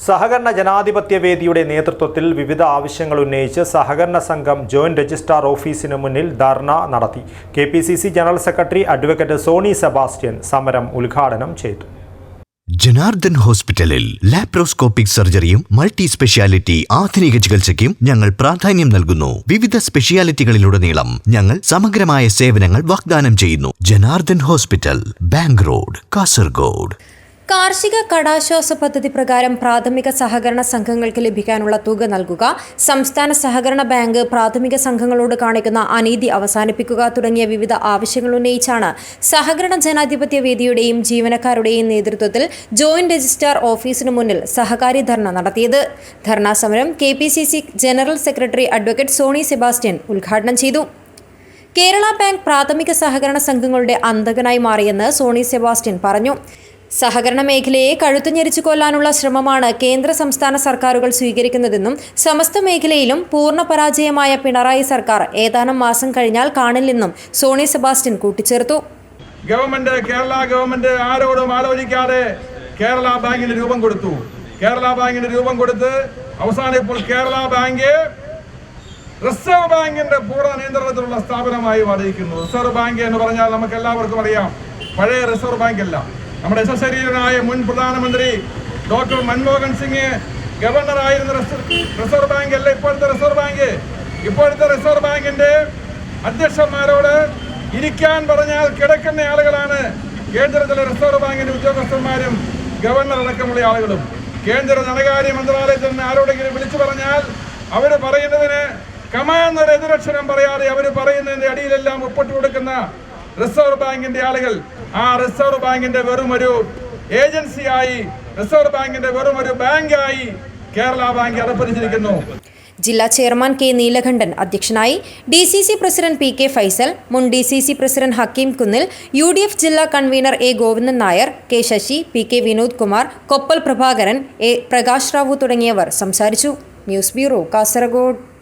സഹകരണ ജനാധിപത്യ വേദിയുടെ നേതൃത്വത്തിൽ വിവിധ ആവശ്യങ്ങൾ ഉന്നയിച്ച് സഹകരണ സംഘം ജോയിന്റ് രജിസ്ട്രാർ ഓഫീസിന് മുന്നിൽ ധർണ നടത്തി. K general secretary advocate Soni Sebastian സമരം ഉദ്ഘാടനം ചെയ്തു. ജനാർദ്ദൻ ഹോസ്പിറ്റലിൽ ലാപ്രോസ്കോപ്പിക് സർജറിയും മൾട്ടി സ്പെഷ്യാലിറ്റി ആധുനിക ചികിത്സയ്ക്കും ഞങ്ങൾ പ്രാധാന്യം നൽകുന്നു. വിവിധ സ്പെഷ്യാലിറ്റികളിലുടനീളം ഞങ്ങൾ സമഗ്രമായ സേവനങ്ങൾ വാഗ്ദാനം ചെയ്യുന്നു. Janardhan hospital bank road Kasaragod. കാർഷിക കടാശ്വാസ പദ്ധതി പ്രകാരം പ്രാഥമിക സഹകരണ സംഘങ്ങൾക്ക് ലഭിക്കാനുള്ള തുക നൽകുക സംസ്ഥാന സഹകരണ ബാങ്ക് പ്രാഥമിക സംഘങ്ങളോട് കാണിക്കുന്ന അനീതി അവസാനിപ്പിക്കുക തുടങ്ങിയ വിവിധ ആവശ്യങ്ങൾ ഉന്നയിച്ചാണ് സഹകരണ ജനാധിപത്യ വേദിയുടെയും ജീവനക്കാരുടെയും നേതൃത്വത്തിൽ ജോയിന്റ് രജിസ്ട്രാർ ഓഫീസിനു മുന്നിൽ സഹകാരി ധർണ നടത്തിയത്. ധർണാ സമരം K general secretary advocate Soni Sebastian ഉദ്ഘാടനം ചെയ്തു. കേരള ബാങ്ക് പ്രാഥമിക സഹകരണ സംഘങ്ങളുടെ അന്തകനായി മാറിയെന്ന് സോണി സെബാസ്റ്റ്യൻ പറഞ്ഞു. സഹകരണ മേഖലയെ കഴുത്തുഞെരിച്ചു കൊല്ലാനുള്ള ശ്രമമാണ് കേന്ദ്ര സംസ്ഥാന സർക്കാരുകൾ സ്വീകരിക്കുന്നതെന്നും സമസ്ത മേഖലയിലും പൂർണ പരാജയമായ പിണറായി സർക്കാർ ഏതാനും മാസം കഴിഞ്ഞാൽ കാണില്ലെന്നും സോണി സെബാസ്റ്റ്യൻ കൂട്ടിച്ചേർത്തു. ഗവൺമെന്റ് കേരള ഗവൺമെന്റ് ആരോടും ആലോചിക്കാതെ കേരള ബാങ്കിന് രൂപം കൊടുത്തു. കേരള ബാങ്കിന് രൂപം കൊടുത്ത് അവസാനം ഇപ്പോൾ കേരള ബാങ്ക് റിസർവ് ബാങ്കിന്റെ പൂർണ നിയന്ത്രണത്തിലുള്ള സ്ഥാപനമായി മാറിയിരിക്കുന്നു റിസർവ് ബാങ്ക് എന്ന് പറഞ്ഞാൽ നമുക്ക് എല്ലാവർക്കും അറിയാം. പഴയ റിസർവ് ബാങ്ക് അല്ല നമ്മുടെ സശരീരനായ മുൻ പ്രധാനമന്ത്രി ഡോക്ടർ മൻമോഹൻ സിംഗ് ഗവർണറായിരുന്ന റിസർവ് ബാങ്ക് അല്ല ഇപ്പോഴത്തെ റിസർവ് ബാങ്ക്. ഇപ്പോഴത്തെ റിസർവ് ബാങ്കിന്റെ അധ്യക്ഷന്മാരോട് ഇരിക്കാൻ പറഞ്ഞാൽ കിടക്കുന്ന ആളുകളാണ് കേന്ദ്രത്തിലെ റിസർവ് ബാങ്കിന്റെ ഉദ്യോഗസ്ഥന്മാരും ഗവർണർ അടക്കമുള്ള ആളുകളും. കേന്ദ്ര ധനകാര്യ മന്ത്രാലയത്തിൽ നിന്ന് ആരോടെങ്കിലും വിളിച്ചു പറഞ്ഞാൽ അവർ പറയുന്നതിന് കമാന്നൊരു എതിരക്ഷരം പറയാതെ അവർ പറയുന്നതിന്റെ അടിയിലെല്ലാം ഒപ്പിട്ട് കൊടുക്കുന്ന റിസർവ് ബാങ്കിന്റെ ആളുകൾ ആ റിസർവ് ബാങ്കിന്റെ വെറും ഒരു ഏജൻസിയായി റിസർവ് ബാങ്കിന്റെ വെറും ഒരു ബാങ്കായി കേരള ബാങ്ക് അടപ്പതിച്ചിരിക്കുന്നു ജില്ലാ ചെയർമാൻ കെ നീലകണ്ഠൻ അധ്യക്ഷനായി D C C president P K Faisal മുൻ D C C president Hakeem Kunnil U D F ജില്ലാ convener A Govindan Nair K Sasi P K Vinod Kumar Koppal Prabhakaran A Prakash Rao തുടങ്ങിയവർ സംസാരിച്ചു. News bureau Kasaragod.